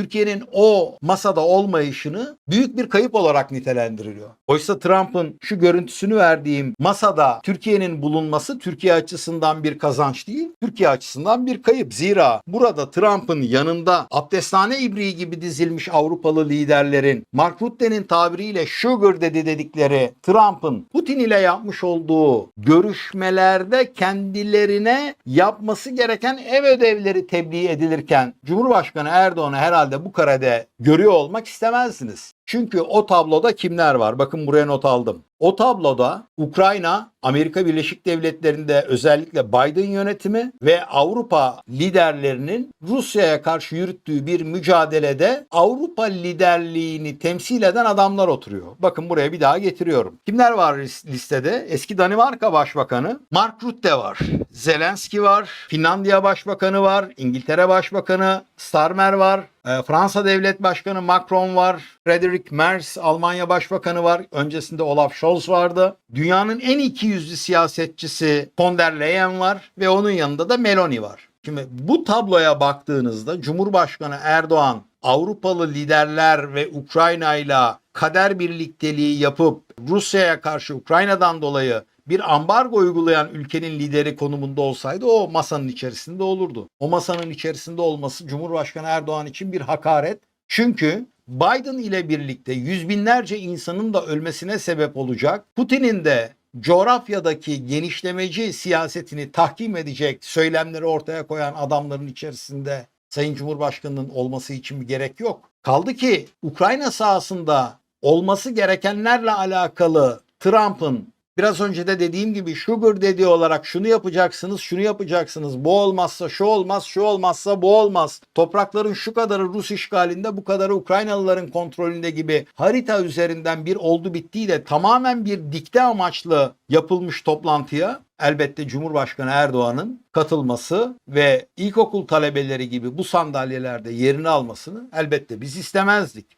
Türkiye'nin o masada olmayışını büyük bir kayıp olarak nitelendiriliyor. Oysa Trump'ın şu görüntüsünü verdiğim masada Türkiye'nin bulunması Türkiye açısından bir kazanç değil, Türkiye açısından bir kayıp. Zira burada Trump'ın yanında abdesthane ibriği gibi dizilmiş Avrupalı liderlerin Mark Rutte'nin tabiriyle sugar dedi dedikleri Trump'ın Putin ile yapmış olduğu görüşmelerde kendilerine yapması gereken ev ödevleri tebliğ edilirken Cumhurbaşkanı Erdoğan'ı herhalde bu karede görüyor olmak istemezdiniz. Çünkü o tabloda kimler var? Bakın buraya not aldım. O tabloda Ukrayna, Amerika Birleşik Devletleri'nde özellikle Biden yönetimi ve Avrupa liderlerinin Rusya'ya karşı yürüttüğü bir mücadelede Avrupa liderliğini temsil eden adamlar oturuyor. Bakın buraya bir daha getiriyorum. Kimler var lis- listede? Eski Danimarka Başbakanı Mark Rutte var. Zelenski var. Finlandiya Başbakanı var. İngiltere Başbakanı Starmer var. E, Fransa Devlet Başkanı Macron var. Friedrich Merz Almanya Başbakanı var. Öncesinde Olaf Scholz vardı. Dünyanın en iki yüzlü siyasetçisi von der Leyen var ve onun yanında da Meloni var. Şimdi bu tabloya baktığınızda Cumhurbaşkanı Erdoğan Avrupalı liderler ve Ukrayna ile kader birlikteliği yapıp Rusya'ya karşı Ukrayna'dan dolayı bir ambargo uygulayan ülkenin lideri konumunda olsaydı o masanın içerisinde olurdu. O masanın içerisinde olması Cumhurbaşkanı Erdoğan için bir hakaret. Çünkü Biden ile birlikte yüz binlerce insanın da ölmesine sebep olacak. Putin'in de coğrafyadaki genişlemeci siyasetini tahkim edecek söylemleri ortaya koyan adamların içerisinde Sayın Cumhurbaşkanı'nın olması için bir gerek yok. Kaldı ki Ukrayna sahasında olması gerekenlerle alakalı Trump'ın biraz önce de dediğim gibi sugar dediği olarak şunu yapacaksınız, şunu yapacaksınız. Bu olmazsa şu olmaz, şu olmazsa bu olmaz. Toprakların şu kadarı Rus işgalinde, bu kadarı Ukraynalıların kontrolünde gibi harita üzerinden bir oldu bittiyle tamamen bir dikte amaçlı yapılmış toplantıya elbette Cumhurbaşkanı Erdoğan'ın katılması ve ilkokul talebeleri gibi bu sandalyelerde yerini almasını elbette biz istemezdik.